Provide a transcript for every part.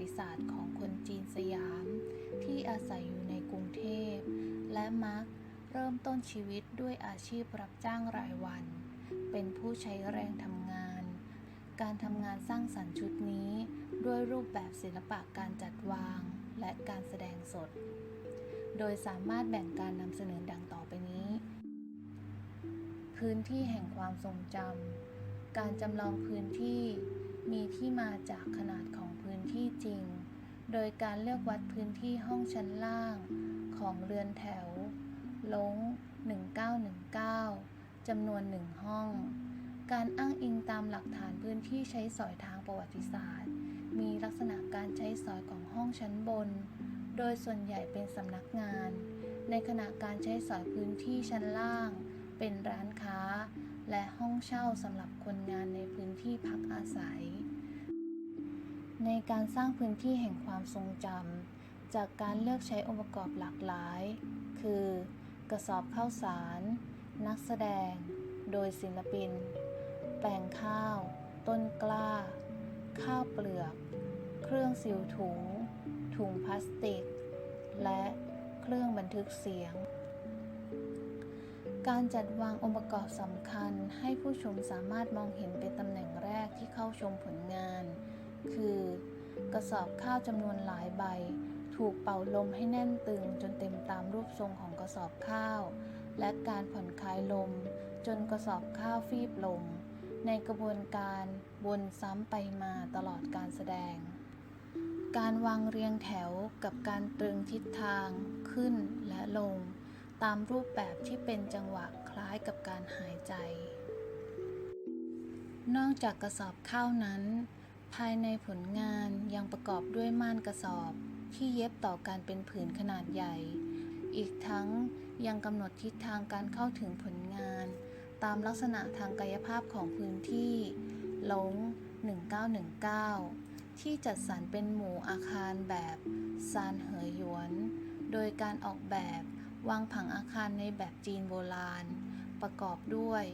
ติศาสตร์ของคนจีนสยาม ที่อาศัยอยู่ในกรุงเทพ และมักเริ่มต้นชีวิตด้วยอาชีพรับจ้างรายวัน เป็นผู้ใช้แรงทำงาน การทำงานสร้างสรรค์ชุดนี้ ด้วยรูปแบบศิลปะการจัดวาง และการแสดงสด โดยสามารถแบ่งการนำเสนอดังต่อไปนี้ พื้นที่แห่งความทรงจำการจำลองพื้นที่มีที่มาจากขนาดของ ที่จริง โดยการเลือกวัดพื้นที่ห้องชั้นล่างของเรือนแถวลง1919จำนวนหนึ่งห้อง การอ้างอิงตามหลักฐานพื้นที่ใช้สอยทางประวัติศาสตร์ มีลักษณะการใช้สอยของห้องชั้นบน โดยส่วนใหญ่เป็นสำนักงาน ในขณะการใช้สอยพื้นที่ชั้นล่าง เป็นร้านค้า และห้องเช่าสำหรับคนงานในพื้นที่พักอาศัย ในการสร้างพื้นที่แห่งความทรงจำจากการเลือกใช้องค์ประกอบหลากหลาย คือ กระสอบข้าวสาร นักแสดง โดยศิลปิน แปลงข้าว ต้นกล้า ข้าวเปลือก เครื่องซิลถุง ถุงพลาสติก และเครื่องบันทึกเสียง การจัดวางองค์ประกอบสำคัญให้ผู้ชมสามารถมองเห็นเป็นตำแหน่งแรกที่เข้าชมผลงาน คือ กระสอบข้าวจำนวนหลายใบ ถูกเป่าลมให้แน่นตึงจนเต็มตามรูปทรงของกระสอบข้าว และการผ่อนคลายลม จนกระสอบข้าวฟีบลงในกระบวนการวนซ้ำไปมาตลอดการแสดง การวางเรียงแถวกับการตรึงทิศทางขึ้นและลง ตามรูปแบบที่เป็นจังหวะคล้ายกับการหายใจนอกจากกระสอบข้าวนั้น ภายในผลงานยังประกอบด้วยม่านกระสอบ ที่เย็บต่อการเป็นผืนขนาดใหญ่ อีกทั้งยังกำหนดทิศทางการเข้าถึงผลงาน ตามลักษณะทางกายภาพของพื้นที่ลง 1919 ที่จัดสรรเป็นหมู่อาคารแบบซานเหยหยวน โดยการออกแบบวางผังอาคารในแบบจีนโบราณ ประกอบด้วย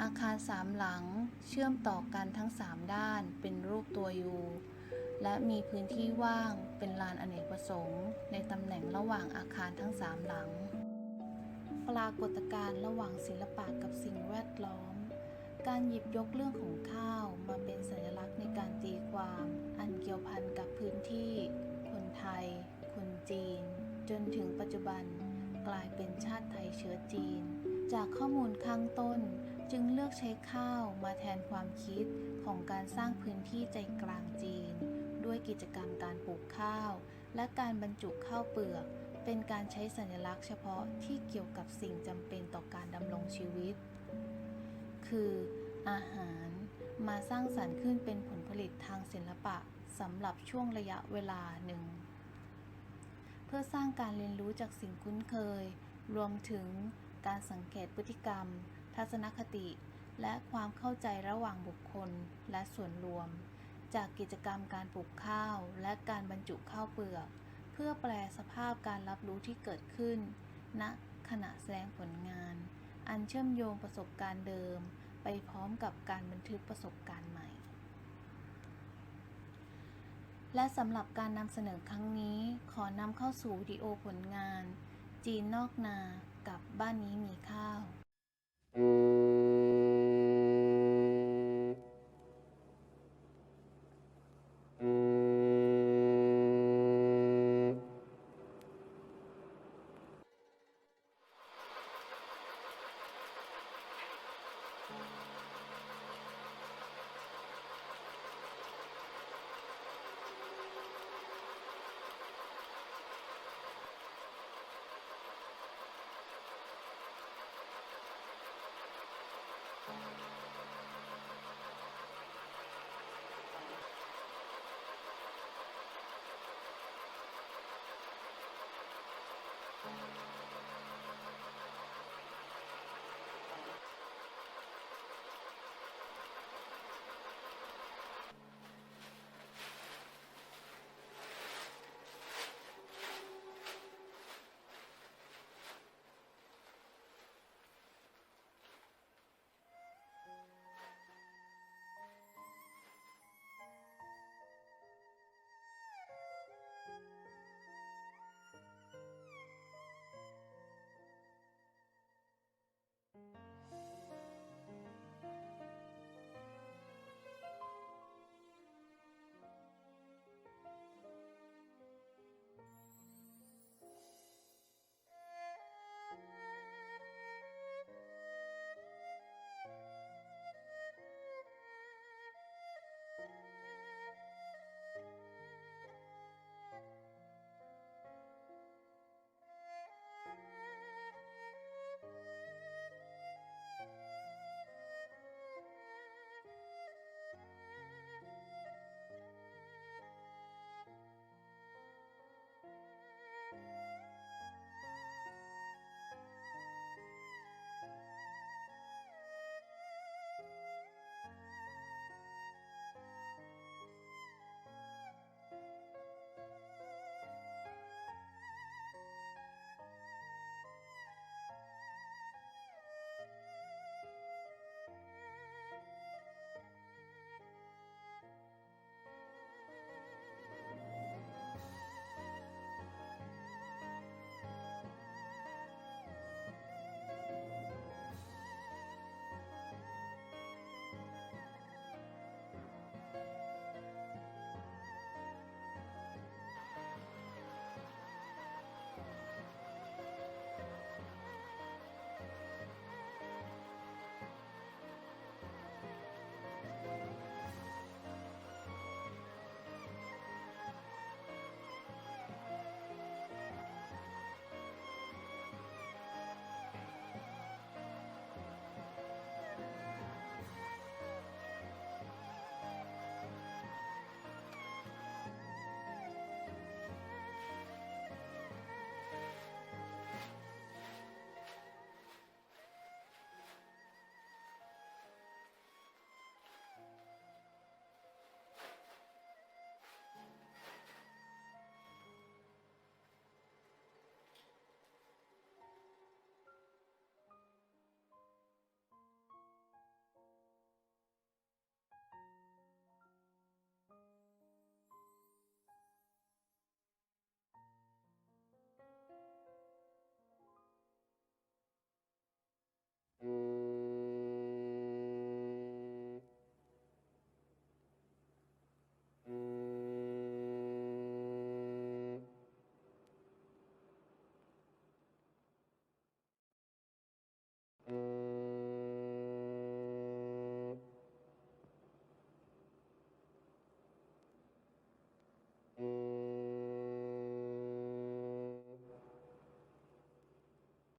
อาคารสามหลังเชื่อมต่อกันทั้งสามด้านเป็นรูปตัวยูและมีพื้นที่ว่างเป็นลานอเนกประสงค์ ในตำแหน่งระหว่างอาคารทั้งสามหลัง ปรากฏการณ์ระหว่างศิลปะกับสิ่งแวดล้อม การหยิบยกเรื่องของข้าวมาเป็นสัญลักษณ์ในการตีความ อันเกี่ยวพันกับพื้นที่ คนไทย คนจีน จนถึงปัจจุบันกลายเป็นชาติไทยเชื้อจีน จากข้อมูลข้างต้น จึงเลือกใช้ข้าวมาแทนความคิดของการสร้างพื้นที่ใจกลางจีน ด้วยกิจกรรมการปลูกข้าว และการบรรจุข้าวเปลือก เป็นการใช้สัญลักษณ์เฉพาะที่เกี่ยวกับสิ่งจำเป็นต่อการดำรงชีวิต คืออาหารมาสร้างสรรค์ขึ้นเป็นผลผลิตทางศิลปะสำหรับช่วงระยะเวลาหนึ่ง เพื่อสร้างการเรียนรู้จากสิ่งคุ้นเคย รวมถึงการสังเกตพฤติกรรม ทัศนคติ และความเข้าใจระหว่างบุคคลและส่วนรวม จากกิจกรรมการปลูกข้าวและการบรรจุข้าวเปลือก เพื่อแปลสภาพการรับรู้ที่เกิดขึ้นณขณะแสดงผลงาน อันเชื่อมโยงประสบการณ์เดิม ไปพร้อมกับการบันทึกประสบการณ์ใหม่ และสำหรับการนำเสนอครั้งนี้ขอนำเข้าสู่วิดีโอผลงาน จีนนอกนากับบ้านนี้มีข้าว うん。